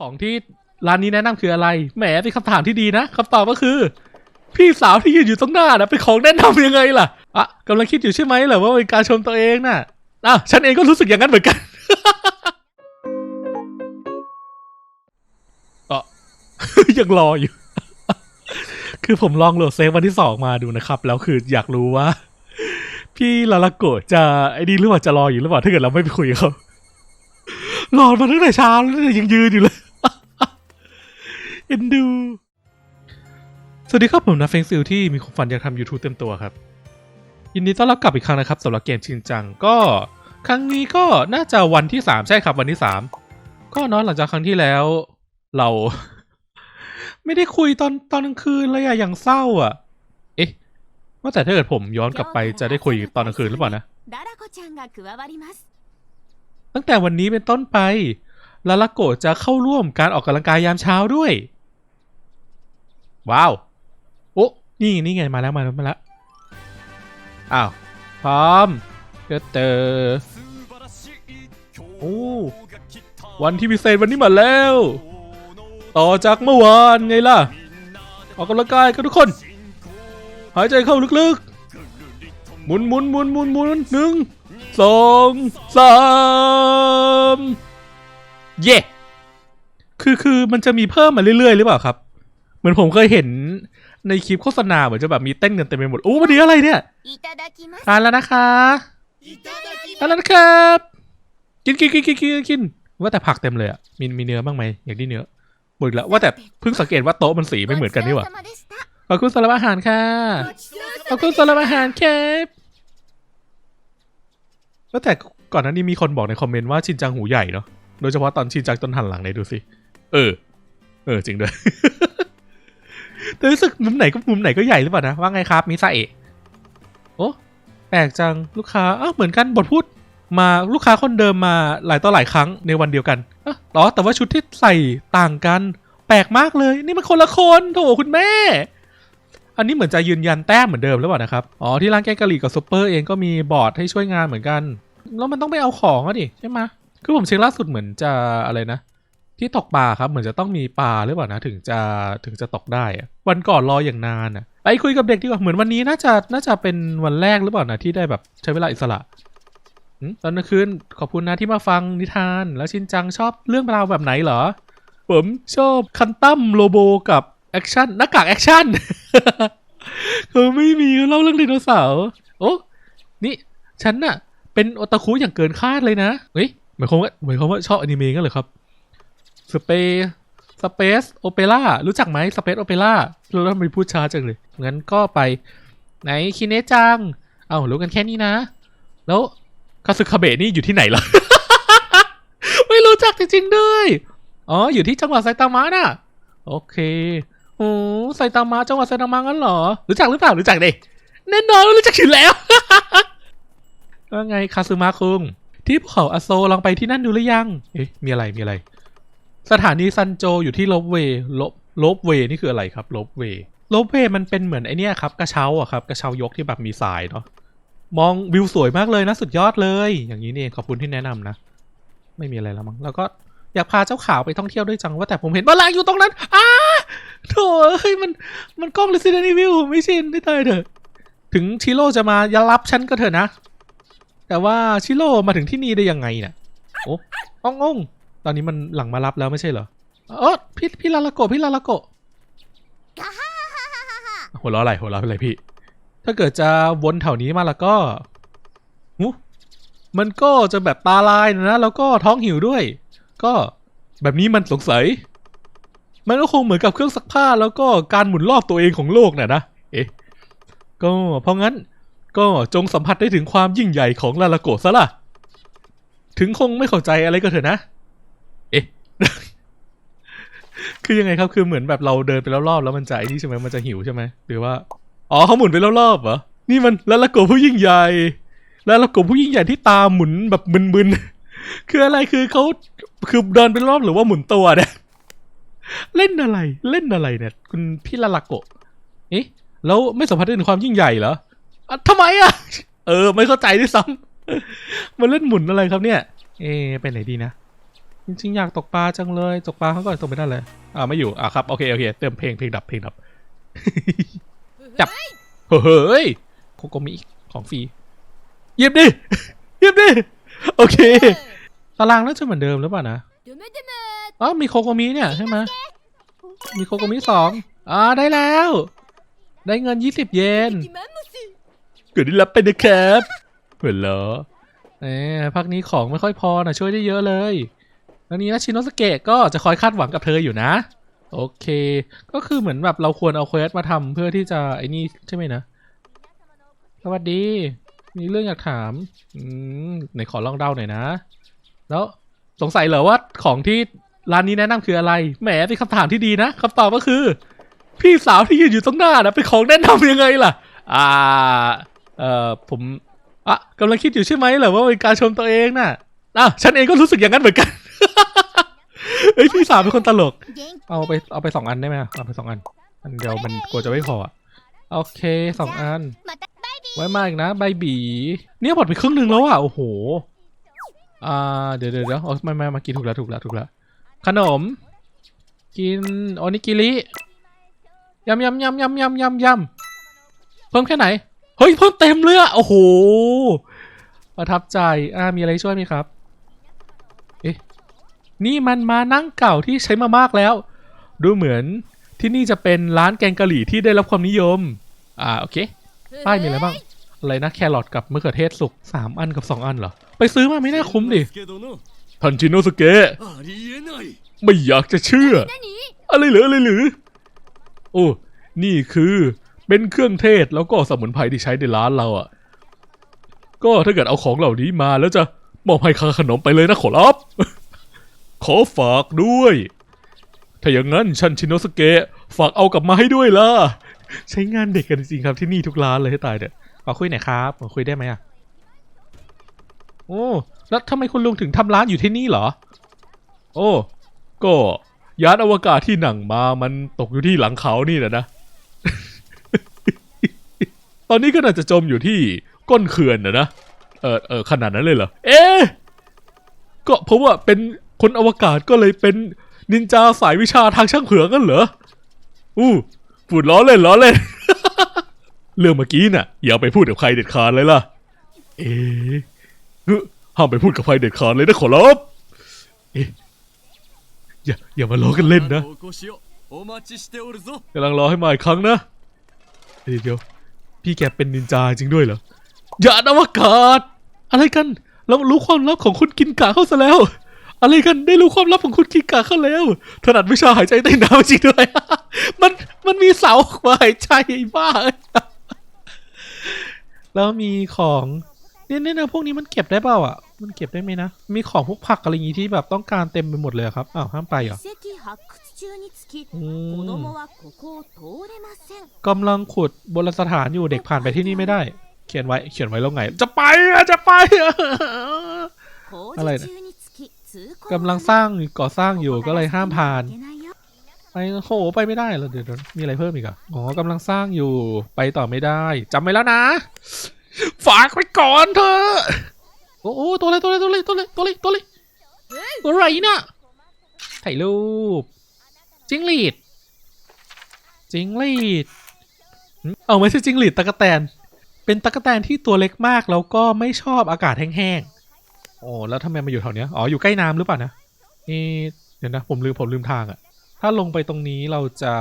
ของที่ร้านนี้แนะนำคืออะไร แหมเป็นคำถามที่ดีนะคำตอบก็คือ พี่สาวที่ยืนอยู่ตรงหน้านะเป็นของแนะนำยังไงล่ะอะกำลังคิดอยู่ใช่ไหมเหรอว่าเป็นการชมตัวเองน่ะอะฉันเองก็รู้สึกอย่างนั้นเหมือนกันก็ยังรออยู่ คือผมลองโหลดเซฟวันที่สองมาดูนะครับ แล้วคืออยากรู้ว่า พี่ลาลาโกจะไอ้นี่หรือเปล่าจะรออยู่หรือเปล่าถ้าเกิดเราไม่ไปคุยกับเขารอมาตั้งแต่เช้าแล้วยังยืนอยู่เลย เอ็นดู สวัสดีครับผมนะเฟงซิลที่มีความฝันอยากทำ YouTube เต็มตัวครับ ยินดีต้อนรับกลับอีกครั้งนะครับสำหรับเกมชินจัง ก็ครั้งนี้ก็น่าจะวันที่ 3 ใช่ครับวันที่ 3 ก็นอนหลังจากครั้งที่แล้ว เรา ไม่ได้คุยตอนตอนกลางคืนเลยอะอย่างเศร้าอะเอ๊ะว่าแต่ถ้าเกิดผมย้อนกลับไปจะได้คุยตอนกลางคืนหรือเปล่านะตั้งแต่วันนี้เป็นต้นไปลาลาโกจะเข้าร่วมการออกกำลังกายยามเช้าด้วย ว้าวโอ้นี่นี่ไงมาแล้วมาแล้วมาแล้วอ้าวพร้อมเตอเตอโอ้วันที่พิเศษวันนี้มาแล้ว ต่อจากเมื่อวานไงล่ะ ออกกำลังกายกันทุกคน หายใจเข้าลึกๆ หมุนหมุนหมุนหมุนหมุนหนึ่งสองสามเย่คือคือมันจะมีเพิ่มมาเรื่อยๆ หรือเปล่าครับ เหมือนผมเคยเห็นในคลิปโฆษณาเหมือนจะแบบมีเต้นกันเต็มไปหมดโอ้วันนี้อะไรเนี่ยทานแล้วนะคะทานแล้วนะครับ กินกินกินกินกินกินว่าแต่ผักเต็มเลยอะมีมีเนื้อบ้างไหมอย่างที่เนื้อหมดแล้วว่าแต่เพิ่งสังเกตว่าโต๊ะมันสีไม่เหมือนกันนี่หว่าขอบคุณสำหรับอาหารค่ะขอบคุณสำหรับอาหารครับว่าแต่ก่อนหน้านี้มีคนบอกในคอมเมนต์ว่าชินจังหูใหญ่เนาะโดยเฉพาะตอนชินจังต้นหันหลังไหยดูสิเออ เออจริงด้วย แต่รู้สึกมุมไหนก็มุมไหนก็ใหญ่หรือเปล่านะ ว่าไงครับมิซาเอะโอ้แปลกจังลูกค้าอ้าวเหมือนกันบทพูดมาลูกค้าคนเดิมมาหลายต่อหลายครั้งในวันเดียวกันอะเหรอแต่ว่าชุดที่ใส่ต่างกัน แปลกมากเลย นี่มันคนละคนโถคุณแม่ อันนี้เหมือนจะยืนยันแต้มเหมือนเดิมหรือเปล่านะครับ อ๋อที่ร้านแกงกะหรี่กับซุปเปอร์เองก็มีบอร์ดให้ช่วยงานเหมือนกัน แล้วมันต้องไปเอาของอะดิใช่ไหมคือผมเช็คล่าสุดเหมือนจะอะไรนะ ที่ตกปลาครับเหมือนจะต้องมีปลาหรือเปล่านะถึงจะถึงจะตกได้วันก่อนรออย่างนานอะไปคุยกับเด็กดีกว่าเหมือนวันนี้น่าจะน่าจะเป็นวันแรกหรือเปล่านะที่ได้แบบใช้เวลาอิสระตอนกลางคืนขอบคุณนะที่มาฟังนิทาน แล้วชินจังชอบเรื่องราวแบบไหนเหรอ ผมชอบคันตั้มโลโบกับแอคชั่นหน้ากากแอคชั่นเขาไม่มีเล่าเรื่องไดโนเสาร์โอ้นี่ฉันน่ะ เป็นโอตาคุอย่างเกินคาดเลยนะเฮ้ยหมายความว่าหมายความว่าชอบอนิเมะกันเหรอครับ สเปสเปซโอเปร่ารู้จักไหมสเปซโอเปร่าเราต้องไปพูดช้าจังเลย งั้นก็ไปไหนคิเนจัง เอารู้กันแค่นี้นะ แล้วคาสึคาเบะนี่อยู่ที่ไหนล่ะ ไม่รู้จักจริงๆด้วย อ๋อ อยู่ที่จังหวัดไซตามะน่ะ โอเค โอ้ไซตามะจังหวัดไซตามะงั้นเหรอ รู้จักหรือเปล่า รู้จักดิแน่นอนรู้จักอยู่แล้ว ว่าไงคาซึมะคุง ที่ภูเขาอาโซลองไปที่นั่นดูหรือยัง เอ๊ะ มีอะไร มีอะไร สถานีซันโจอยู่ที่ลบเวลบลบเวนี่คืออะไรครับ ลบเวลบเวมันเป็นเหมือนไอเนี้ยครับกระเช้าอะครับกระเช้ายกที่แบบมีสายเนาะมองวิวสวยมากเลยนะสุดยอดเลย อย่างนี้นี่ขอบคุณที่แนะนำนะ ไม่มีอะไรแล้วมั้งแล้วก็อยากพาเจ้าขาวไปท่องเที่ยวด้วยจังว่าแต่ผมเห็นบาลางอยู่ตรงนั้นอ้าโถเฮ้ยมันมันกล้อง Resident Evil ไม่ชินได้ตายเถอะ ถึงชิโร่จะมายารับฉันก็เถอะนะ แต่ว่าชิโร่มาถึงที่นี่ได้ยังไงเนี่ยโอ้อ้ององ ตอนนี้มันหลังมารับแล้วไม่ใช่เหรอเออพี่พี่ลาลาโกพี่ลาลาโกหัวเราะอะไรหัวเราะอะไรพี่ ถ้าเกิดจะวนแถวนี้มาแล้วก็มันก็จะแบบตาลายนะแล้วก็ท้องหิวด้วย ก็แบบนี้มันสงสัย มันก็คงเหมือนกับเครื่องซักผ้าแล้วก็การหมุนรอบตัวเองของโลกน่ะนะเอ๊ะก็เพราะงั้นก็จงสัมผัสได้ถึงความยิ่งใหญ่ของลาลาโกซะละถึงคงไม่เข้าใจอะไรก็เถอะนะ คือยังไงครับ คือเหมือนแบบเราเดินไปรอบๆแล้วมันจะไอ้นี่ใช่ไหมมันจะหิวใช่ไหมหรือว่า อ๋อเขาหมุนไปรอบๆเหรอ นี่มันแลาลาโกผู้ยิ่งใหญ่ แลาลาโกผู้ยิ่งใหญ่ที่ตาหมุนแบบมึนๆ คืออะไร คือเขาคือเดินไปรอบหรือว่าหมุนตัวเนี่ย เล่นอะไร เล่นอะไรเนี่ย คุณพี่ลาลาโกะเอ๊ะ แล้วไม่สัมผัสได้ถึงความยิ่งใหญ่เหรออะทำไมอะ เออ ไม่เข้าใจด้วยซ้ำมันเล่นหมุนอะไรครับเนี่ย เอ๊ไปไหนดีนะ จริงๆอยากตกปลาจังเลยตกปลาเขาก็ตกไม่ได้เลยอ่าไม่อยู่อ่าครับโอเคโอเคเติมเพลงเพลงดับเพลงดับ จับ เฮ้ยโคโกมิของฟรีเยียบดิเยียบดิโอเคตารางน่าจะเหมือนเดิมหรือเปล่านะอ๋อมีโคโกมิเนี่ยใช่ไหมมีโคโกมิสองอ่าได้แล้ว ได้เงินยี่สิบเยนเกิดได้รับไปนะครับเผื่อเหรอเออพักนี้ของไม่ค่อยพอนะช่วยได้เยอะเลย แล้วนี้นะชินโนสเกะก็จะคอยคาดหวังกับเธออยู่นะ โอเค ก็คือเหมือนแบบเราควรเอาเควสมาทำเพื่อที่จะไอ้นี่ใช่ไหมนะสวัสดี มีเรื่องอยากถามอืมไหนขอลองเดาหน่อยนะ แล้วสงสัยเหรอว่าของที่ร้านนี้แนะนำคืออะไร แหมเป็นคำถามที่ดีนะคำตอบก็คือ พี่สาวที่ยืนอยู่ตรงหน้านะเป็นของแนะนำยังไงล่ะ อ่า เอ่อ ผมอะกำลังคิดอยู่ใช่ไหมเหรอว่าเป็นการชมตัวเองน่ะอะฉันเองก็รู้สึกอย่างนั้นเหมือนกัน ไอพี่สามเป็นคนตลก เอาไปเอาไปสองอันได้ไหมเอาไปสองอันอันเดียวมันกลัวจะไม่พอโอเคสองอัน ไว้มาอีกนะใบบี เนี่ยหมดไปครึ่งหนึ่งแล้วอะโอ้โห อ่าเดี๋ยวเดี๋ยวเดี๋ยวเอาไม่ไมมากินถูกแล้วถูกแล้วถูกแล้วขนม กินโอนิกิริยำยำยำยำยำยำยำเพิ่มแค่ไหน เฮ้ยเพิ่มเต็มเลยอะโอ้โหประทับใจอ่ามีอะไรช่วยไหมครับ นี่มันมานั่งเก่าที่ใช้มามากแล้ว ดูเหมือนที่นี่จะเป็นร้านแกงกะหรี่ที่ได้รับความนิยม อ่าโอเค ป้ายมีอะไรบ้าง อะไรนะแครอทกับมะเขือเทศสุกสามอันกับสองอันเหรอ ไปซื้อมาไม่น่าคุ้มดิทันชิโนสเกะไม่อยากจะเชื่อ อะไรหรืออะไรหรือ โอ้ นี่คือเป็นเครื่องเทศแล้วก็สมุนไพรที่ใช้ในร้านเราอะ ก็ถ้าเกิดเอาของเหล่านี้มาแล้วจะมอบให้ค่าขนมไปเลยนะขอรับ ขอฝากด้วย ถ้าอย่างนั้นชันชินโนสเกะฝากเอากลับมาให้ด้วยล่ะ ใช้งานเด็กกันจริงๆครับที่นี่ทุกร้านเลยให้ตายเด้อขอคุยหน่อยครับขอคุยได้ไหมอะ โอ้ แล้วทำไมคุณลุงถึงทำร้านอยู่ที่นี่เหรอ โอ้ ก็ยานอวกาศที่หนังมามันตกอยู่ที่หลังเขานี่แหละนะ ตอนนี้ก็น่าจะจมอยู่ที่ก้นเขื่อนนะนะ เออเออขนาดนั้นเลยเหรอ เอ๊ะก็เพราะว่าเป็น คนอวกาศก็เลยเป็นนินจาสายวิชาทางช่างเผือกันเหรอ อู้ปูดล้อเล่นล้อเล่น เรื่องเมื่อกี้น่ะ อย่าไปพูดกับใครเด็ดขาดเลยล่ะ เอ๊ห้ามไปพูดกับใครเด็ดขาดเลยนะขอรับเอ๊อย่าอย่ามาล้อกันเล่นนะกำลังรอให้มาอีกครั้งนะเดี๋ยวพี่แกเป็นนินจาจริงด้วยเหรออย่าอวกาศ อะไรกัน เรารู้ความลับของคุณกินกะเข้าซะแล้ว อะไรกันได้รู้ความลับของคุณกิกะเขาแล้วถนัดวิชาหายใจใต้น้ำจริงด้วย มันมันมีเสาออกมหายใจบ้าแล้วมีของเนี่ยเนี่ยนะพวกนี้มันเก็บได้เปล่าอะ มันเก็บได้ไหมนะ มีของพวกผักอะไรอย่างงี้ที่แบบต้องการเต็มไปหมดเลยครับ อ้าวห้ามไปเหรอกำลังขุดโบราณสถานอยู่เด็กผ่านไปที่นี่ไม่ได้ เขียนไว้เขียนไว้แล้วไง จะไปอะจะไป อะไรนะ กำลังสร้างก่อสร้างอยู่ก็เลยห้ามผ่าน ไปโหไปไม่ได้เหรอเดี๋ยวมีอะไรเพิ่มอีกอะอ๋อกำลังสร้างอยู่ไปต่อไม่ได้จำไว้แล้วนะ ฝากไว้ก่อนเถอะโอ้โหตัวอะไรตัวอะไรตัวอะไรตัวอะไรตัวอะไรตัวอะไรตัวไรน่ะถ่ายรูปจิงหลีดจิงหลีดเอาไม่ใช่จิงหลีดตะกะแตน เป็นตะกะแตนที่ตัวเล็กมากแล้วก็ไม่ชอบอากาศแห้งๆ โอ้แล้วทำไมมาอยู่แถวเนี้ยอ๋ออยู่ใกล้น้ำหรือเปล่านะนี่เดี๋ยวนะผมลืมผมลืมทางอะถ้าลงไปตรงนี้เราจะ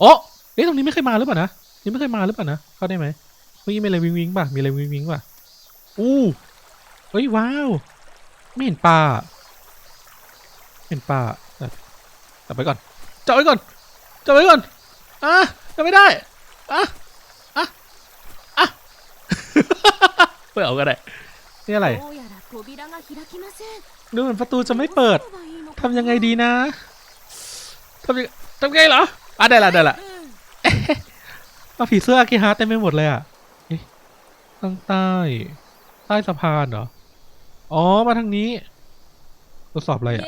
โอ้เอ๊ะตรงนี้ไม่เคยมาหรือเปล่านะนี่ไม่เคยมาหรือเปล่านะเข้าได้ไหมเมื่อกี้มีอะไรวิงวิงป่ะมีอะไรวิงวิงป่ะอู้เฮ้ยว้าวไม่เห็นปลาเห็นปลาแต่ไปก่อนจับไว้ก่อนจับไว้ก่อนอะจับไม่ได้อะอะอะเปิดเอาก็ได้ี่อะไร ดูเหมือนประตูจะไม่เปิด ทำยังไงดีนะทำยังทำไงเหรออะได้ละได้ละมาผีเสื้ออากิฮาเต็มไปหมดเลยอะทางใต้ ใต้สะพานเหรอ อ๋อ มาทางนี้ทดสอบอะไรอะ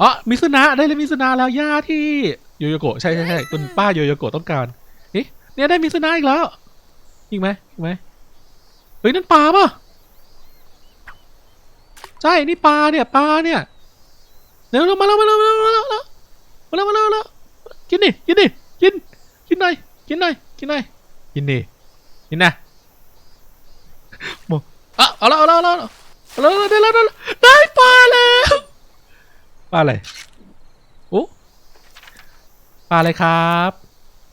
อ๋อมิซุนะ ได้เลยมิซุนะแล้วย่าที่โยโยโกะใช่ใช่ใช่คุณป้าโยโยโกะต้องการเอ๊ะเนี่ยได้มิซุนะอีกแล้ว อีกไหมอีกไหม เฮ้ยนั่นปลาป่ะใช่นี่ปลาเนี่ยปลาเนี่ยเร็วมาแล้วมาแล้วมาแล้วมาแล้วมาแล้วมาแล้วแล้วกินดิกินดิกินกินหน่อยกินหน่อยกินหน่อยกินดิกินนะบอกอะเอาแล้วเอาแล้วเอาแล้วเอาแล้วได้แล้วได้ปลาแล้วปลาอะไรโอ้ปลาอะไรครับ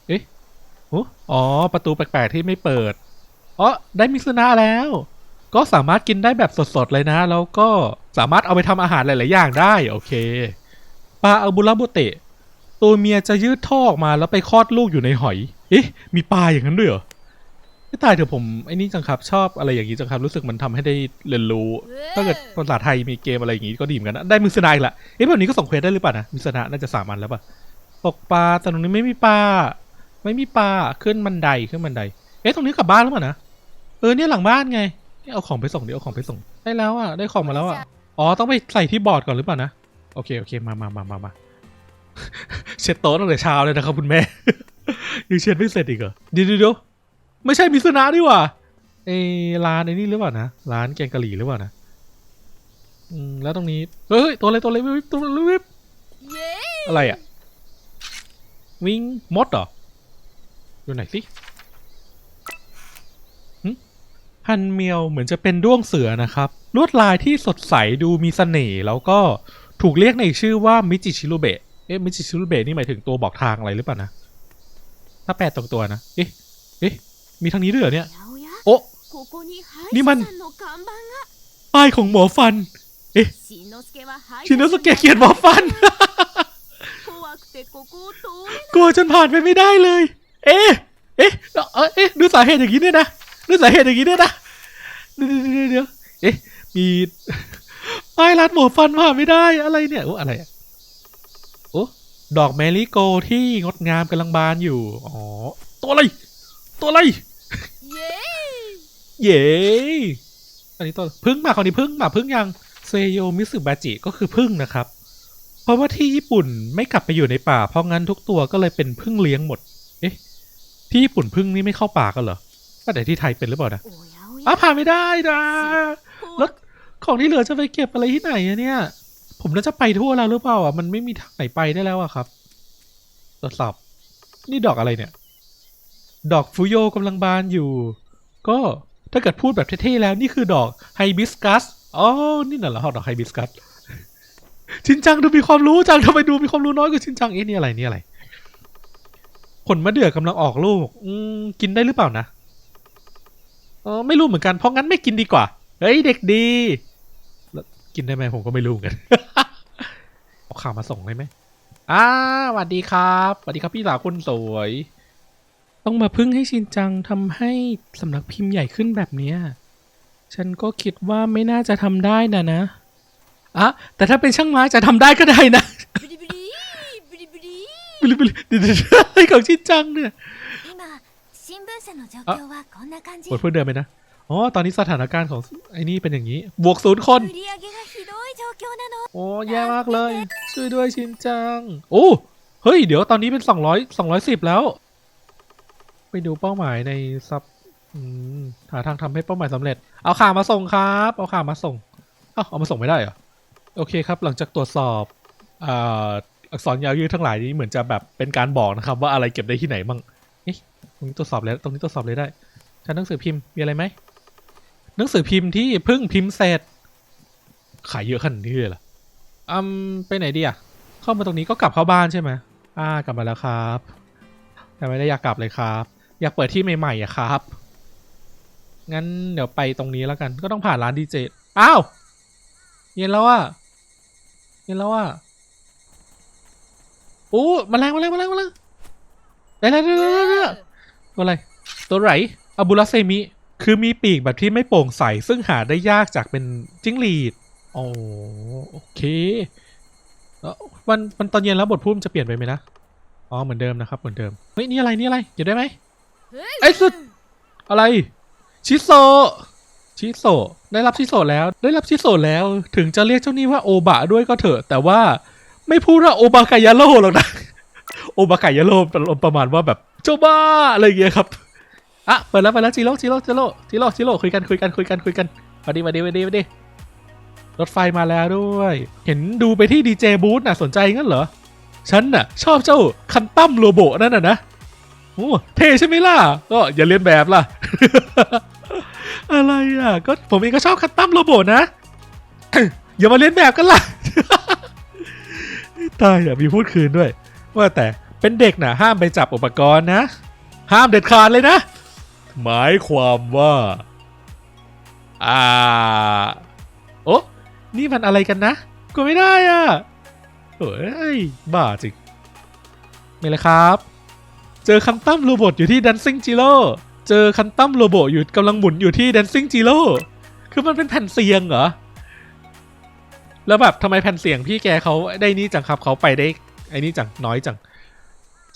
เอ๊ะโอ้อ๋อประตูแปลกๆที่ไม่เปิด อ๋อได้มิสนาแล้ว ก็สามารถกินได้แบบสดๆเลยนะ แล้วก็สามารถเอาไปทำอาหารหลายๆอย่างได้ โอเคปลาอัลบุระโบเตะตัวเมียจะยืดท่อออกมาแล้วไปคลอดลูกอยู่ในหอย เอ๊ะ มีปลาอย่างนั้นด้วยเหรอไม่ตายเถอะผมไอ้นี่จังครับชอบอะไรอย่างนี้จังครับรู้สึกมันทำให้ได้เรียนรู้ ถ้าเกิดภาษาไทยมีเกมอะไรอย่างงี้ก็ดีเหมือนกันนะได้มิสนาอีกละเอ๊ะแบบนี้ก็ส่งเควสได้หรือเปล่านะมิสนาน่าจะสามอันแล้วป่ะตกปลาแต่ตรงนี้ไม่มีปลาไม่มีปลาขึ้นบันไดขึ้นบันได เอ๊ะตรงนี้กลับบ้านแล้วป่ะนะ เออเนี่ยหลังบ้านไงนี่เอาของไปส่งเดี๋ยวเอาของไปส่ง ได้แล้วอะ ได้ของมาแล้วอะ อ๋อ ต้องไปใส่ที่บอร์ดก่อนหรือเปล่านะ โอเค โอเค มามามามามาเช็ดโต๊ะตั้งแต่เช้าเลยนะครับคุณแม่ ยังเช็ดไม่เสร็จอีกเหรอ เดี๋ยวเดี๋ยวไม่ใช่มิสนาดีว่าเอร้านไอ้นี่หรือเปล่านะ ร้านแกงกะหรี่หรือเปล่านะ อืม แล้วตรงนี้ เฮ้ย ตัวอะไรตัวอะไรวิบตัวอะไรวิบอะไรอะ วิ่งมดเหรอ ดูไหนสิหึ ฮันเมียวเหมือนจะเป็นด้วงเสือนะครับ ลวดลายที่สดใสดูมีสเสน่ห์แล้วก็ถูกเรียกในชื่อว่ามิจิชิรุเบะ เอ๊ะมิจิชิรุเบะนี่หมายถึงตัวบอกทางอะไรหรือเปล่านะ ถ้าแปลตรงตัวนะ เอ๊ะ เอ๊ะ มีทางนี้ด้วยเหรอเนี่ย โอ้นี่มัน ป้ายของหมอฟัน เอ๊ะ ชินโนสเกะเขียนหมอฟัน กลัวจนผ่านไปไม่ได้เลย เอ๊ะ เอ๊ะ เอ๊ะ ดูสาเหตุอย่างนี้เนี่ยนะ ดูสาเหตุอย่างนี้เนี่ยนะเดี๋ยวเดี๋ยวเดี๋ยวเอ๊ะมีป้ายร้านหมอฟันผ่านไม่ได้อะไรเนี่ยโอ้อะไรอะโอ้ดอกแมรี่โกที่งดงามกำลังบานอยู่อ๋อตัวอะไร ตัวอะไรイエเย้อันนี้ตัวพึ่งมาคนนี้พึ่งมาพึ่งยังเซโยมิสึบาจิก็คือพึ่งนะครับ เพราะว่าที่ญี่ปุ่นไม่กลับไปอยู่ในป่า เพราะงั้นทุกตัวก็เลยเป็นพึ่งเลี้ยงหมด เอ๊ะ ที่ญี่ปุ่นพึ่งนี่ไม่เข้าป่ากันเหรอ ก็ไหนที่ไทยเป็นหรือเปล่านะอ้าผ่านไม่ได้นะแล้วของที่เหลือจะไปเก็บอะไรที่ไหนอะเนี่ย ผมน่าจะไปทั่วแล้วหรือเปล่าอะมันไม่มีทางไหนไปได้แล้วอะครับตรวจสอบนี่ดอกอะไรเนี่ย ดอกฟูโยกำลังบานอยู่ ก็ถ้าเกิดพูดแบบเท่ๆแล้วนี่คือดอกไฮบิสกัสอ๋อนี่น่ะเหรอดอกไฮบิสกัสชินจังดูมีความรู้จังทำไมดูมีความรู้น้อยกว่าชินจังเอ๊ะนี่อะไรนี่อะไรผลมะเดื่อกำลังออกลูก อืมกินได้หรือเปล่านะ เออไม่รู้เหมือนกันเพราะงั้นไม่กินดีกว่า เฮ้ยเด็กดีกินได้ไหมผมก็ไม่รู้เหมือนเอาข่าวมาส่งได้ไหมอ้าสวัสดีครับสวัสดีครับพี่สาวคนสวย ต้องมาพึ่งให้ชินจังทำให้สำนักพิมพ์ใหญ่ขึ้นแบบเนี้ยฉันก็คิดว่าไม่น่าจะทำได้นะนะอะแต่ถ้าเป็นช่างไม้จะทำได้ก็ได้นะบิลิบิลิบิลิบิลิของชินจังเนี่ย กดเพื่อเดินไปนะ อ๋อ ตอนนี้สถานการณ์ของไอ้นี่เป็นอย่างนี้ บวกศูนย์คน โอ้แย่มากเลย ช่วยด้วยชิมจัง โอ้ เฮ้ย เดี๋ยวตอนนี้เป็นสองร้อยสองร้อยสิบแล้ว ไปดูเป้าหมายในซับหาทางทำให้เป้าหมายสำเร็จ เอาข่ามาส่งครับ เอาข่ามาส่ง เอาเอามาส่งไม่ได้เหรอ โอเคครับ หลังจากตรวจสอบอักษรยาวยืดทั้งหลายนี้เหมือนจะแบบเป็นการบอกนะครับ ว่าอะไรเก็บได้ที่ไหนบ้าง ตรงนี้ตรวจสอบแล้วตรงนี้ตรวจสอบเลยได้ชั้นหนังสือพิมพ์มีอะไรไหมหนังสือพิมพ์ที่เพิ่งพิมพ์เสร็จขายเยอะขนาดนี้เลยเหรออืมไปไหนดีอะเข้ามาตรงนี้ก็กลับเข้าบ้านใช่ไหมอ่ากลับมาแล้วครับ แต่ไม่ได้อยากกลับเลยครับ อยากเปิดที่ใหม่ๆอะครับ งั้นเดี๋ยวไปตรงนี้แล้วกัน ก็ต้องผ่านร้านดีเจอ้าวเย็นแล้วอะเย็นแล้วอะโอ้มาแรงมาแรงมาแรงมาแรงได้แล้วได้แล้วได้แล้ว อะไร ตัวไหนอาบูราเซมิ คือมีปีกแบบที่ไม่โปร่งใส ซึ่งหาได้ยากจากเป็นจิ้งหรีดโอ้โอเคแล้ววันวันตอนเย็นแล้วบทพูดมันจะเปลี่ยนไปไหมนะ อ๋อ เหมือนเดิมนะครับ เหมือนเดิม เฮ้ย นี่อะไร นี่อะไรเก็บได้ไหมไอ้สุด อะไร ชิโซ ชิโซ ได้รับชิโซแล้ว ได้รับชิโซแล้ว ถึงจะเรียกเจ้านี่ว่าโอบะด้วยก็เถอะ แต่ว่าไม่พูดว่าโอบากายาโร่หรอกนะ โอบากายาโร่ประมาณว่าแบบ เจ้าบ้าอะไรอย่างเงี้ยครับอะเปิดแล้วเปิดแล้วจิโร่จิโร่จิโร่จิโร่จิโร่คุยกันคุยกันคุยกันคุยกันมาดีมาดีมาดีมาดีรถไฟมาแล้วด้วย เห็นดูไปที่ดีเจบูธน่ะสนใจงั้นเหรอ ฉันน่ะ ชอบเจ้าคันตั้มโรโบนั่นน่ะนะโอ้เท่ใช่ไหมล่ะ ก็อย่าเลียนแบบล่ะ อะไรอะ ก็ผมเองก็ชอบคันตั้มโรโบนะ อย่ามาเลียนแบบกันล่ะ ตายอะมีพูดคืนด้วย ว่าแต่ เป็นเด็กนะห้ามไปจับอุปกรณ์นะ ห้ามเด็ดขาดเลยนะ หมายความว่า อ่า โอ้นี่มันอะไรกันนะก็ไม่ได้อะเฮ้ย บ้าจริงไม่เลยครับ เจอคันตั้มโรบอทอยู่ที่ Dancing Zero เจอคันตั้มโรบอทอยู่กำลังหมุนอยู่ที่ Dancing Zero คือมันเป็นแผ่นเสียงเหรอ แล้วแบบทำไมแผ่นเสียงพี่แกเขาได้นี่จังครับเขาไปได้ไอ้นี่จังน้อยจัง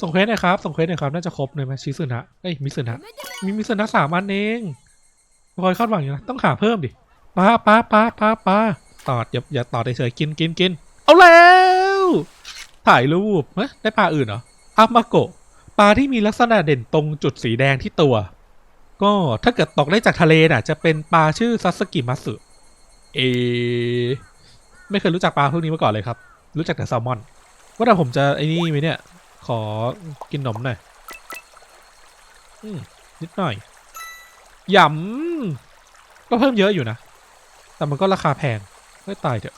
ส่งเควสหนะครับ ส่งเควสหน่อยครับ น่าจะครบเลยไหมชิสุนะเอ้ยมิสุนะมีมิสุนะสามอันเองคอยคาดหวังอยู่นะ ต้องหาเพิ่มดิป้าป้าป้าป้าป้าตอดอย่าอย่าตอดเฉยกินกินกิน เอาแล้ว ถ่ายรูปเฮ้ยได้ปลาอื่นเหรออามาโกะปลาที่มีลักษณะเด่นตรงจุดสีแดงที่ตัว ก็ถ้าเกิดตกได้จากทะเลน่ะ จะเป็นปลาชื่อซัสกิมัสึเอ ไม่เคยรู้จักปลาพวกนี้มาก่อนเลยครับ รู้จักแต่แซลมอน ว่าแต่ผมจะไอ้นี่ไหมเนี่ย ขอกินนมหน่อยนิดหน่อยหยำก็เพิ่มเยอะอยู่นะ แต่มันก็ราคาแพงไม่ตายเถอะ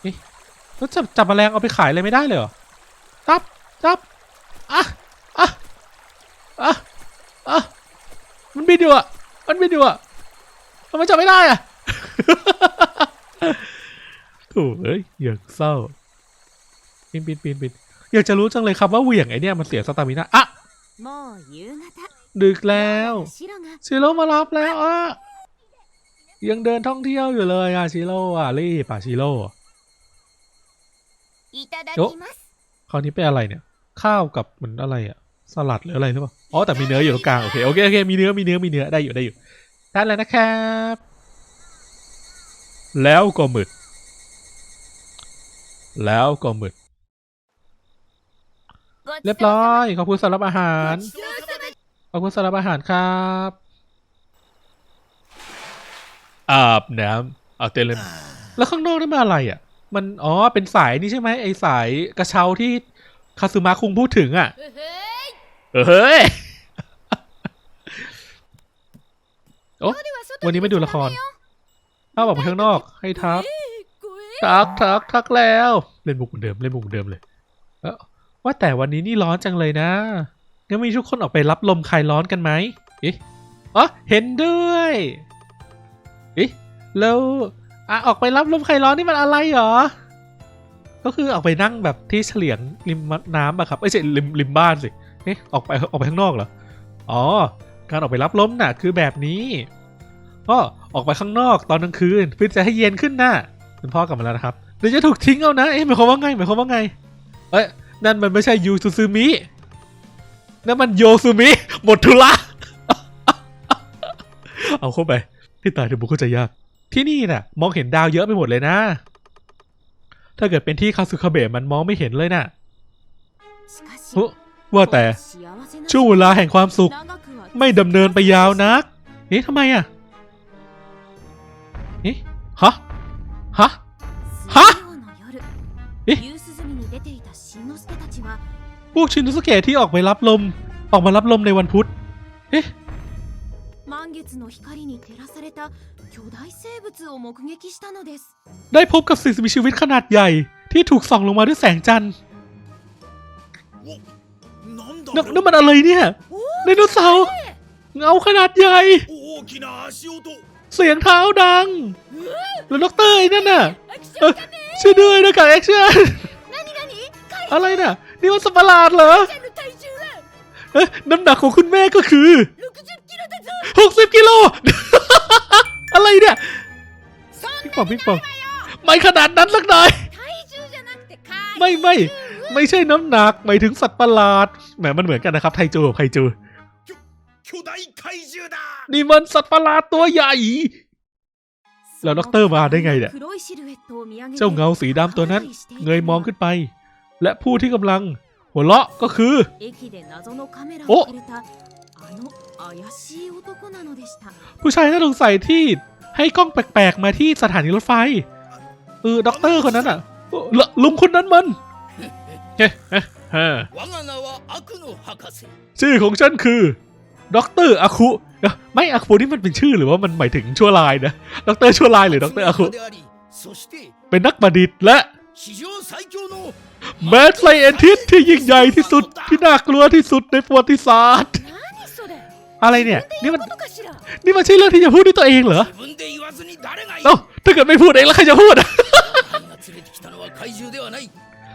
เอ๊ะแล้วจับจับแมลงเอาไปขายเลยไม่ได้เลยเหรอจับจับอะอะอะอะมันบินอยู่อะมันบินอยู่อะทำไมจับไม่ได้อะโถูเอ้ยอย่างเศร้าปีนปีนปีนปีน อยากจะรู้จังเลยครับว่าเหวี่ยงไอเนี่ยมันเสียสตามินาอะดึกแล้วชิโร่มารับแล้วอะยังเดินท่องเที่ยวอยู่เลยอะชิโร่อะรีบอะชิโร่โยคราวนี้เป็นอะไรเนี่ย ข้าวกับเหมือนอะไรอะสลัดหรืออะไรหรือเปล่าอ๋อแต่มีเนื้ออยู่ตรงกลางโอเคโอเคโอเคมีเนื้อมีเนื้อมีเนื้อได้อยู่ได้อยู่ได้แล้วนะครับ แล้วก็มืดแล้วก็มืด เรียบร้อย ขอบคุณสำหรับอาหาร ขอบคุณสำหรับอาหารครับ อาบน้ำเอาเต้นเลยแล้วข้างนอกนี่นมาอะไรอะ มันอ๋อเป็นสายนี่ใช่ไหมไอ้สายกระเช้าที่คาซูมาคุงพูดถึงอะเฮ้ยโอ้วันนี้ไม่ดูละครถ้าบอกไปข้างนอกให้ทักทักทักทักแล้ว เล่นบุกเหมือนเดิมเล่นบุกเหมือนเดิมเลยเออ ว่าแต่วันนี้นี่ร้อนจังเลยนะงั้นมีทุกคนออกไปรับลมคลายร้อนกันไหมเอ๊ะอ๋อเห็นด้วยเอ๊ะแล้วอะออกไปรับลมคลายร้อนนี่มันอะไรหรอ ก็คือออกไปนั่งแบบที่เฉลียงริมน้ำอะครับไม่ใช่ริมริมบ้านสิเอ๊ะออกไปออกไปข้างนอกเหรออ๋อ การออกไปรับลมน่ะคือแบบนี้ก็ออกไปข้างนอกตอนกลางคืนเพื่อจะให้เย็นขึ้นน่ะคุณพ่อกลับมาแล้วนะครับเดี๋ยวจะถูกทิ้งเอานะเอ๊ะหมายความว่าไงหมายความว่าไง เอ้ย นั่นมันไม่ใช่ยูซูซูมินั่นมันโยซูมิ หมดทุละ เอาเข้าไป ที่ตายถึงบุกเข้าใจยาก ที่นี่น่ะ มองเห็นดาวเยอะไปหมดเลยนะ ถ้าเกิดเป็นที่คาสุคาเบะมันมองไม่เห็นเลยนะ่ะว่าแต่ ช่วงเวลาแห่งความสุข ไม่ดำเนินไปยาวนัก เอ๊ะทำไมอะเอ๊ะฮะ ฮะ พวกชินโนสเกะที่ออกไปรับลม ออกมารับลมในวันพุธ เอ๊ะได้พบกับสิ่งมีชีวิตขนาดใหญ่ที่ถูกส่องลงมาด้วยแสงจันทร์นั่นมันอะไรเนี่ยไดโนเสาร์เงาขนาดใหญ่ เสียงเท้าดัง แล้วด็อกเตอร์นั่นน่ะช่วด้วยนะกับแอคชั่น อะไรน่ะ นี่ว่าสัตว์ประหลาดเหรอเอน้ำหนักของคุณแม่ก็คือหกสิบกิโล อะไรเนี่ยพี่ป๋องพี่ป๋องไม่ขนาดนั้นสักหน่อย ไม่ไม่ไม่ใช่น้ำหนักหมายถึงสัตว์ประหลาดแหมมันเหมือนกันนะครับไทจูบไทจูนี่มันสัตว์ประหลาดตัวใหญ่ แล้วด็อกเตอร์มาได้ไงเนี่ย เจ้าเงาสีดำตัวนั้น เงยมองขึ้นไป และผู้ที่กำลังหัวเราะก็คือโอ้ผู้ชายน่าสงสัยที่ให้กล้องแปลกๆมาที่สถานีรถไฟเออด็อกเตอร์คนนั้นอะลุงคนนั้นมันชื่อของฉันคือด็อกเตอร์อาคุไม่อาคุนี่มันเป็นชื่อหรือว่ามันหมายถึงชั่วลายนะด็อกเตอร์ชั่วลายหรือด็อกเตอร์อาคุเป็นนักประดิษฐ์และ แมสไลเอนทิสที่ยิ่งใหญ่ที่สุดที่น่ากลัวที่สุดในประวัติศาสตร์ อะไรเนี่ย นี่มันนี่มันใช่เรื่องที่จะพูดด้วยตัวเองเหรอเอ้าถ้าเกิดไม่พูดเองแล้วใครจะพูด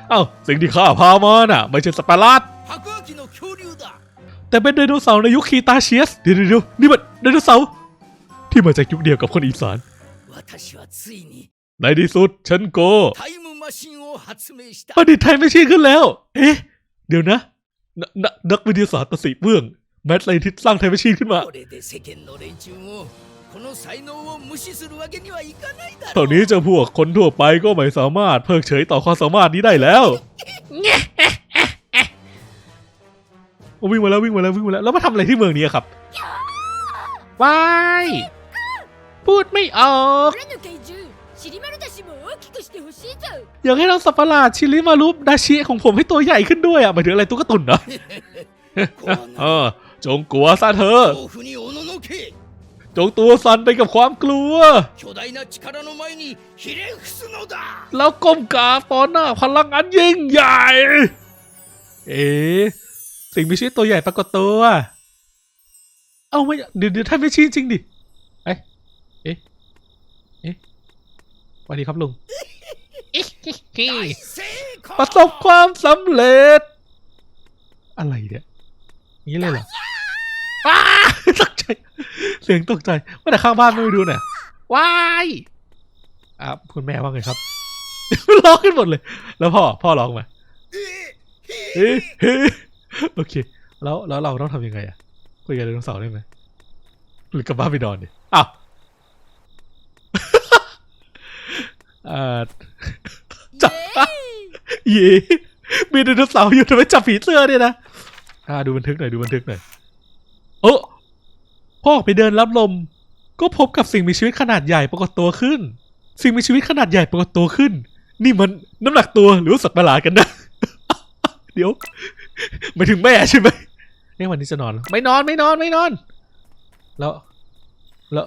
เอ้าสิ่งที่ข้าพามาน่ะไม่ใช่สปาว์รลาดแต่เป็นไดโนเสาร์ในยุคคีตาเชียสเดี๋ยวเดี๋นี่มันไดโนเสาร์ที่มาจากยุคเดียวกับคนอีสานในที่สุดฉันโก ประดิษฐ์ไทยไม่ใช่ขึ้นแล้ว เอ๊ะ เดี๋ยวนะ นักวิทยาศาสตร์ประสิทเบื้อง แมทไลทิสสร้างไทยไม่ชีขึ้นมาตอนนี้จะพวกคนทั่วไปก็ไม่สามารถเพิกเฉยต่อความสามารถนี้ได้แล้ววิ่งมาแล้ววิ่งมาแล้ววิ่งมาแล้วแล้วมาทำอะไรที่เมืองนี้ครับวายพูดไม่ออก อยากให้เราสับประหลาดชิลิมารุปดาชิของผมให้ตัวใหญ่ขึ้นด้วยอะหมายถึงอะไรตุ๊กตุ่นเหรอเออจงกลัวซะเธอ จงตัวสั่นไปกับความกลัว แล้วก้มกาบตอนหน้าพลังอันยิ่งใหญ่ เอ๋สิ่งมีชีวิตตัวใหญ่ปรากฏตัว เอาไม่เดี๋ยวเดี๋ยวท่านไม่ชี้จริงดิ เอ๊ะ เอ๊ะสวัสดีครับลุง ประสบความสำเร็จ อะไรเนี่ยอย่างนี้เลยเหรอว้าตกใจ เสียงตกใจว่าแต่ข้างบ้านไม่ไปดูหน่อยว้ายอะคุณแม่ว่าไงครับร้องขึ้นหมดเลย แล้วพ่อพ่อร้องไหมเอ๊ะเอ๊ะโอเค แล้วแล้วเราต้องทำยังไงอะคุยกับไดโนเสาร์ได้ไหมหรือกลับบ้านไปนอนดิอ้าว เอ่อจับเย่มีไดโนเสาร์อยู่ทำไมจับผีเสื้อเนี่ยนะอ่าดูบันทึกหน่อยดูบันทึกหน่อยโอ้พ่อออกไปเดินรับลม ก็พบกับสิ่งมีชีวิตขนาดใหญ่ปรากฏตัวขึ้น สิ่งมีชีวิตขนาดใหญ่ปรากฏตัวขึ้น นี่มันน้ำหนักตัวหรือสัตว์ประหลาดกันนะ เดี๋ยวหมาถึงแม่ใช่ไหมเนี่ยวันนี้จะนอน ไม่นอนไม่นอนไม่นอน แล้ว แล้ว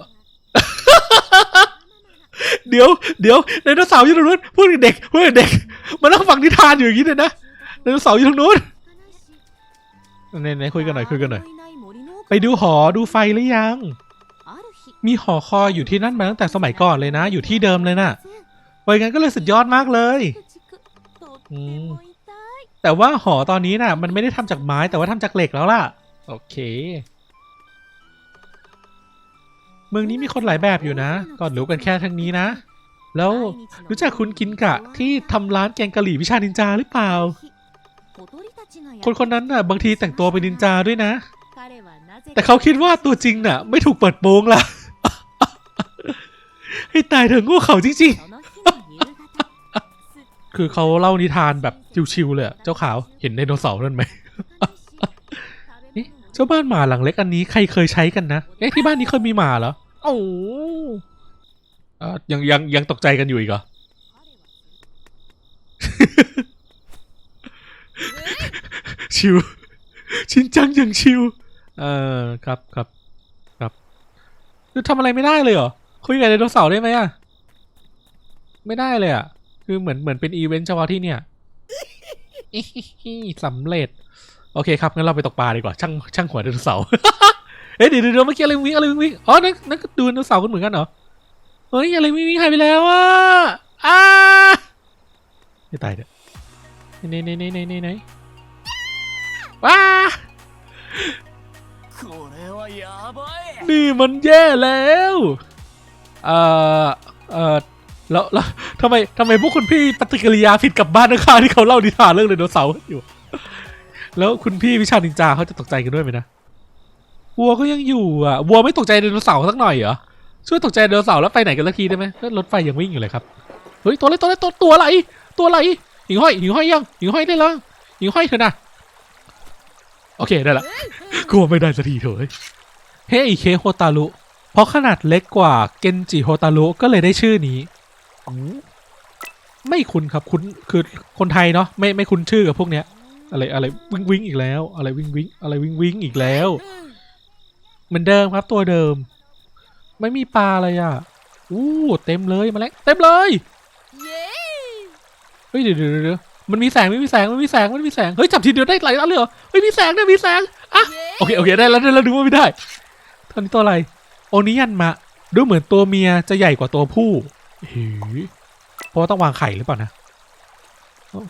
เดี๋ยวเดี๋ยวไดโนเสาร์อยู่ตรงนู้นพูดกับเด็กพูดกับเด็กมานั่งฟังนิทานอยู่อย่างนี้เลยนะไดโนเสาร์อยู่ตรงนู้นไหนไหนคุยกันหน่อยคุยกันหน่อยไปดูหอดูไฟหรือยัง มีหอคอยอยู่ที่นั่นมาตั้งแต่สมัยก่อนเลยนะ อยู่ที่เดิมเลยนะไว้งั้นก็เลยสุดยอดมากเลยแต่ว่าหอตอนนี้น่ะ มันไม่ได้ทำจากไม้แต่ว่าทำจากเหล็กแล้วล่ะ โอเค เมืองนี้มีคนหลายแบบอยู่นะก่อนรู้กันแค่ทั้งนี้นะ แล้วรู้จักคุณกินกะที่ทำร้านแกงกะหรี่วิชานินจาหรือเปล่า คนคนนั้นน่ะ บางทีแต่งตัวเป็นนินจาด้วยนะ แต่เขาคิดว่าตัวจริงน่ะ ไม่ถูกเปิดโปงล่ะ ให้ตายเถอะโง่เขาจริงๆ คือเขาเล่านิทานแบบชิวๆเลยอะเจ้าขาวเห็นไดโนเสาร์นั่นไหมเอ๊ะเจ้าบ้านหมาหลังเล็กอันนี้ใครเคยใช้กันนะ เอ๊ะที่บ้านนี้เคยมีหมาเหรอ โอ้เอ่อยังยังยังตกใจกันอยู่อีกเหรอ ชิว ชินจังยังชิว เออครับครับครับคือทำอะไรไม่ได้เลยเหรอ คุยกับไดโนเสาร์ได้ไหมอะ ไม่ได้เลยอะ คือเหมือนเหมือนเป็นอีเวนต์เฉพาะที่เนี่ยสำเร็จ โอเคครับงั้นเราไปตกปลาดีกว่า ช่างช่างหัวไดโนเสาร์ เอ๊ะเดี๋ยวเดี๋ยวเมื่อกี้อะไรวิ่งอะไรวิ่งอ๋อนั่นนั่นก็ดูนัเสาคนเหมือนกันเหรอเฮ้ยอะไรวิ่งวิ่งหายไปแล้วอะอ้าไม่ตายเด้อไหนไหนไหนไหนไหนไหนว้านี่มันแย่แล้วเอ่อเอ่อแล้วแล้วทำไมทำไมพวกคุณพี่ปฏิกิริยาผิดกับบ้านนะคะที่เขาเล่าดิทานเรื่องไดโนเสาร์อยู่ แล้วคุณพี่วิชานินจาเขาจะตกใจกันด้วยไหมนะ วัวก็ยังอยู่อะวัวไม่ตกใจไดโนเสาร์สักหน่อยเหรอช่วยตกใจไดโนเสาร์แล้วไปไหนกันสักทีได้ไหมรถไฟยังวิ่งอยู่เลยครับเฮ้ยตัวอะไรตัวอะไรตัวตัวอะไรตัวอะไรหิงห้อยหิงห้อยยังหิงห้อยได้แล้วหิงห้อยเถอะนะโอเคได้ละกลัวไม่ได้สักทีเถอะเฮ้ยเฮ้ยเคโฮตารุเพราะขนาดเล็กกว่าเกนจิโฮตารุก็เลยได้ชื่อนี้อืมไม่คุ้นครับคุ้นคือคนไทยเนาะไม่ไม่คุ้นชื่อกับพวกเนี้ยอะไรอะไรวิ่งวิ่งอีกแล้ว อะไรวิ่งวิ่งอะไรวิ่งวิ่งอีกแล้ว เหมือนเดิมครับตัวเดิม ไม่มีปลาอะไรอะอู้เต็มเลยมาแล้วเต็มเลยเฮ้ยเดี๋ยวเดี๋ยวมันมีแสงไม่มีแสงมันมีแสงมันมีแสงเฮ้ยจับทีเดียวได้หลายอันเลยเหรอเฮ้ยมีแสงเนะมีแสงอะโอเคโอเคได้แล้วได้แล้วดูว่าไม่ได้ตอนนี้ตัวอะไรโอนิยันมาดูเหมือนตัวเมียจะใหญ่กว่าตัวผู้เฮ้ยเพราะต้องวางไข่หรือเปล่านะ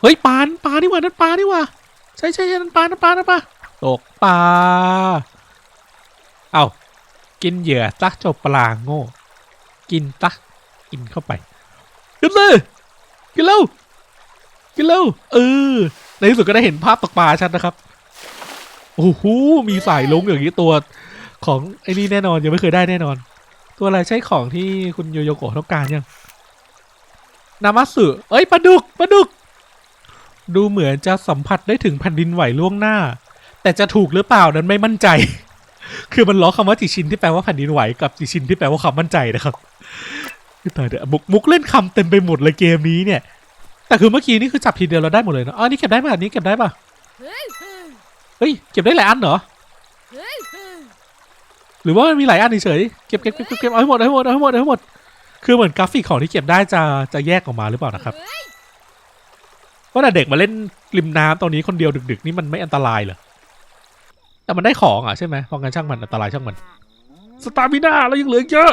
เฮ้ยปลาปลานี่ว่านั่นปลานี่ว่าใช่ใช่ใช่นั่นปลานั่นปลานั่นปลาตกปลา เอากินเหยื่อซะเจ้าปลาโง่ กินซะกินเข้าไปกินเลยกินเร็วกินเร็วเออ ในที่สุดก็ได้เห็นภาพตกปลาชัดนะครับโอ้โหมีสายลงอย่างนี้ตัวของไอ้นี่แน่นอนยังไม่เคยได้แน่นอน ตัวอะไรใช่ของที่คุณโยโยโกะต้องการยังนามัสึเอ้ยปลาดุกปลาดุก ดูเหมือนจะสัมผัสได้ถึงแผ่นดินไหวล่วงหน้า แต่จะถูกหรือเปล่านั้นไม่มั่นใจ คือมันล้อคำว่าจิชินที่แปลว่าแผ่นดินไหวกับจิชินที่แปลว่าความมั่นใจนะครับคือตายเดี๋ยวมุกมุกเล่นคำเต็มไปหมดเลยเกมนี้เนี่ย แต่คือเมื่อกี้นี่คือจับทีเดียวเราได้หมดเลยเนอะอ๋อนี่เก็บได้ป่ะอันนี้เก็บได้ป่ะเฮ้ยเก็บได้หลายอันเหรอหรือว่ามันมีหลายอันเฉยเก็บเก็บเก็บเก็บเอาให้หมดเอาให้หมดเอาให้หมดเอาให้หมดคือเหมือนกราฟิกของที่เก็บได้จะจะแยกออกมาหรือเปล่านะครับว่าแต่เด็กมาเล่นริมน้ำตรงนี้คนเดียวดึกๆนี่มันไม่อันตรายเหรอ แต่มันได้ของอะใช่ไหมเพราะงั้นช่างมันอันตรายช่างมันสตาร์มิน่าเรายังเหลือเยอะ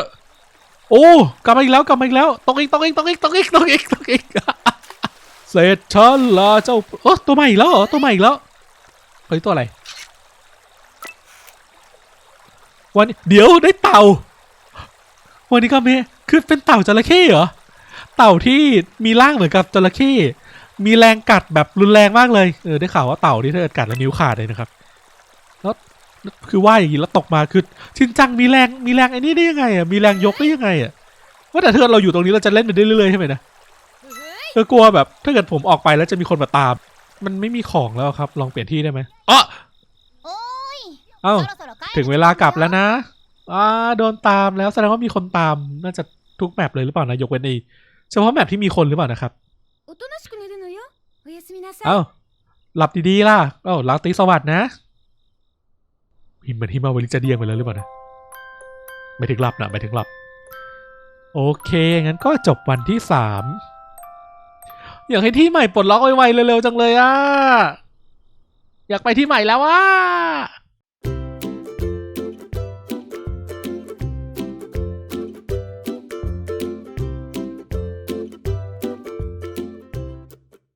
โอ้กลับมาอีกแล้วกลับมาอีกแล้วตกอีกตกอีกตกอีกตกอีกตกอีกตกอีกเสร็จฉันละเจ้าเออตัวใหม่อีกแล้วเหรอตัวใหม่อีกแล้วเฮ้ยตัวอะไรวันนี้เดี๋ยวได้เต่า วันนี้ก็เมคือเป็นเต่าจระเข้เหรอเต่าที่มีร่างเหมือนกับจระเข้มีแรงกัดแบบรุนแรงมากเลยเออได้ข่าวว่าเต่าที่เกิดกัดแล้วนิ้วขาดเลยนะครับ คือว่ายอย่างนี้แล้วตกมาคือชินจังมีแรงมีแรงไอ้นี่ได้ยังไงอะมีแรงยกได้ยังไงอะว่าแต่เธอเราอยู่ตรงนี้เราจะเล่นไปเรื่อยๆใช่ไหมนะเธอกลัวแบบถ้าเกิดผมออกไปแล้วจะมีคนมาตาม มันไม่มีของแล้วครับ ลองเปลี่ยนที่ได้ไหมอ๋อเอ้าถึงเวลากลับแล้วนะอ่าโดนตามแล้วแสดงว่ามีคนตามน่าจะทุกแมปเลยหรือเปล่านะยกเว้นอีเฉพาะแมปที่มีคนหรือเปล่านะครับเอ้าหลับดีๆล่ะเอ้าลาตีสวัสดนะ หิมเหมือนฮิมาวลิจะเดียงไปแล้วหรือเปล่านะไม่ถึงหลับนะไม่ถึงหลับ โอเค งั้นก็จบวันที่สามอยากให้ที่ใหม่ปลดล็อกไวๆเร็วๆจังเลยอะ อยากไปที่ใหม่แล้วอะ